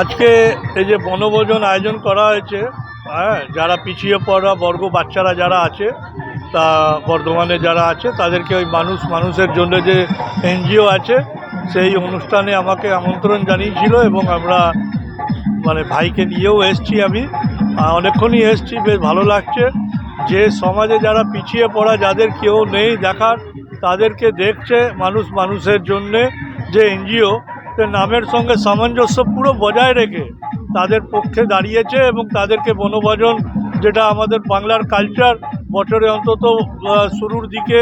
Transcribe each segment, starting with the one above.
আজকে এই যে বনভোজন আয়োজন করা হয়েছে হ্যাঁ যারা পিছিয়ে পড়া বর্গ বাচ্চারা যারা আছে, তা বর্ধমানে যারা আছে, তাদেরকে ওই মানুষ, মানুষের জন্য যে এনজিও আছে, সেই অনুষ্ঠানে আমাকে আমন্ত্রণ জানিয়েছিল এবং আমরা মানে ভাইকে নিয়েও এসছি আমি। অনেকক্ষণই এসছি, বেশ ভালো লাগছে। যে সমাজে যারা পিছিয়ে পড়া, যাদের কেউ নেই দেখার, তাদেরকে দেখছে মানুষ, মানুষের জন্যে যে এনজিও। নামের সঙ্গে সামঞ্জস্য পুরো বজায় রেখে তাদের পক্ষে দাঁড়িয়েছে এবং তাদেরকে বনভোজন, যেটা আমাদের বাংলার কালচার, বছরে অন্তত শুরুর দিকে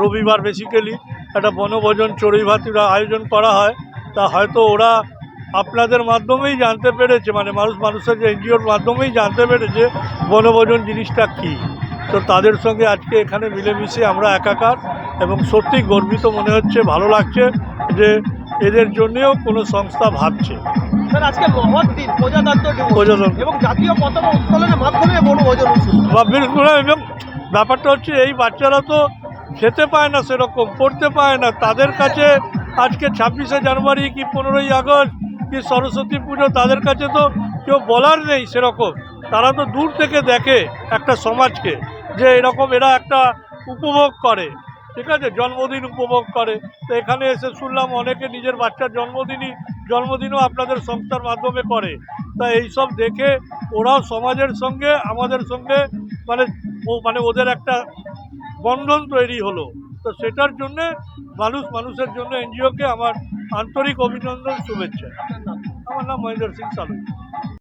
রবিবার বেসিক্যালি একটা বনভোজন চড়ুই ভাতির আয়োজন করা হয়। তা হয়তো ওরা আপনাদের মাধ্যমেই জানতে পেরেছে মানে মানুষ, মানুষের যে এনজিওর মাধ্যমেই জানতে পেরেছে বনভোজন জিনিসটা কী। তো তাদের সঙ্গে আজকে এখানে মিলেমিশে আমরা একাকার এবং সত্যি গর্বিত মনে হচ্ছে, ভালো লাগছে যে এদের জন্যেও কোনো সংস্থা ভাবছে। স্যার আজকে মহৎ দিন প্রজাতন্ত্র দিবস। এবং জাতীয় পতাকা মাধ্যমে উৎসব এবং ব্যাপারটা হচ্ছে এই বাচ্চারা তো খেতে পায় না সেরকম পড়তে পায় না। তাদের কাছে আজকে ছাব্বিশে জানুয়ারি কি পনেরোই আগস্ট কি সরস্বতী পুজো তাদের কাছে তো কেউ বলার নেই সেরকম। তারা তো দূর থেকে দেখে একটা সমাজকে যে এরকম এরা একটা উপভোগ করে। ঠিক আছে? জন্মদিন উপভোগ করে। তো এখানে এসে শুনলাম অনেকে নিজের বাচ্চার জন্মদিনই জন্মদিনও আপনাদের সংস্থার মাধ্যমে করে। তা এইসব দেখে ওরাও সমাজের সঙ্গে, আমাদের সঙ্গে মানে মানে ওদের একটা বন্ধন তৈরি হলো। তো সেটার জন্যে মানুষ মানুষের জন্য এনজিওকে আমার আন্তরিক অভিনন্দন, শুভেচ্ছা। আমার নাম মহেন্দ্র সিং সালু।